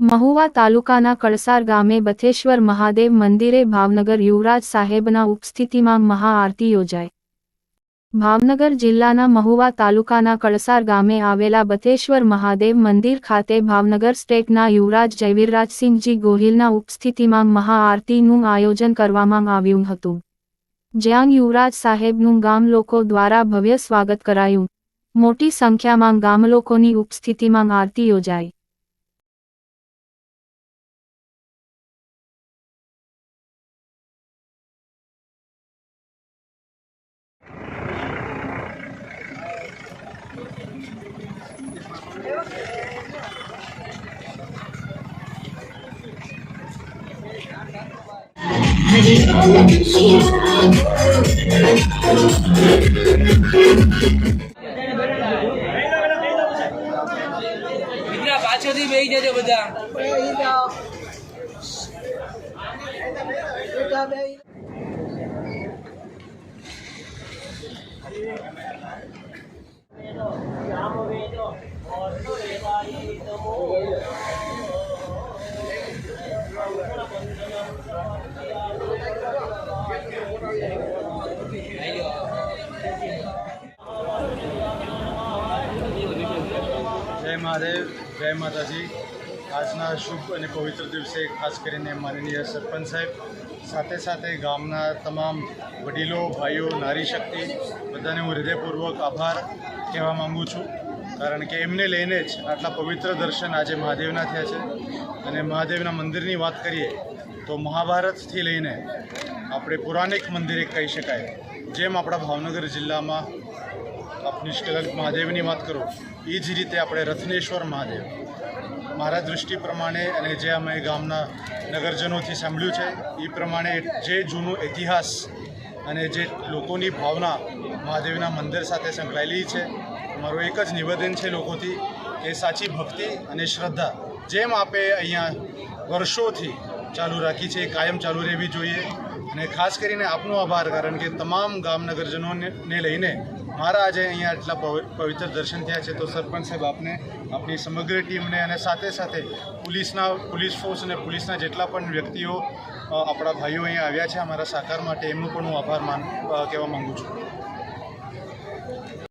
મહુવા તાલુકાના કળસાર ગામે બથેશ્વર મહાદેવ મંદિરે ભાવનગર યુવરાજ સાહેબના ઉપસ્થિતિમાં મહાઆરતી યોજાઈ. ભાવનગર જિલ્લાના મહુવા તાલુકાના કળસાર ગામે આવેલા બથેશ્વર મહાદેવ મંદિર ખાતે ભાવનગર સ્ટેટના યુવરાજ જયવીરરાજસિંહજી ગોહિલના ઉપસ્થિતિમાં મહાઆરતીનું આયોજન કરવામાં આવ્યું હતું. જ્યાં યુવરાજ સાહેબનું ગામ લોકો દ્વારા ભવ્ય સ્વાગત કરાયું. મોટી સંખ્યામાં ગામલોકોની ઉપસ્થિતિમાં આરતી યોજાઈ. દીકરા પાછળથી બેસી જજો બધા જય મહાદેવ જય માતાજી. આજના શુભ અને પવિત્ર દિવસે ખાસ કરીને માનનીય સરપંચ સાહેબ, સાથે સાથે ગામના તમામ વડીલો, ભાઈઓ, નારી શક્તિ, બધાને હું હૃદયપૂર્વક આભાર કહેવા માગું છું. કારણ કે એમને લઈને જ આટલા પવિત્ર દર્શન આજે મહાદેવના થયા છે. અને મહાદેવના મંદિરની વાત કરીએ, તો મહાભારતથી લઈને આપણે પુરાણિક મંદિર કહી શકાય. જેમ આપણા ભાવનગર જિલ્લામાં આપ નિષ્કલંક મહાદેવની વાત કરો. એ જ રીતે આપણે રત્નેશ્વર મહાદેવ. મારા દૃષ્ટિ પ્રમાણે અને જે અમે ગામના નગરજનોથી સાંભળ્યું છે, એ પ્રમાણે જે જૂનો ઇતિહાસ અને જે લોકોની ભાવના મહાદેવના મંદિર સાથે સંકળાયેલી છે, મારું એક જ નિવેદન છે લોકોથી કે સાચી ભક્તિ અને શ્રદ્ધા જેમ આપે અહીંયા વર્ષોથી ચાલુ રાખી છે એ કાયમ ચાલુ રહેવી જોઈએ. અને ખાસ કરીને આપનો આભાર, કારણ કે તમામ ગામનગરજનોને લઈને મારા આજે અહીંયા આટલા પવિ- પવિત્ર દર્શન થયા છે. તો સરપંચ સાહેબ, આપને આપની સમગ્ર ટીમને અને સાથે સાથે પોલીસના, પોલીસ ફોર્સ અને પોલીસના જેટલા પણ વ્યક્તિઓ આપણા ભાઈઓ અહીંયા આવ્યા છે અમારા સાકાર માટે, એમનો પણ હું આભાર માન કહેવા માગું છું.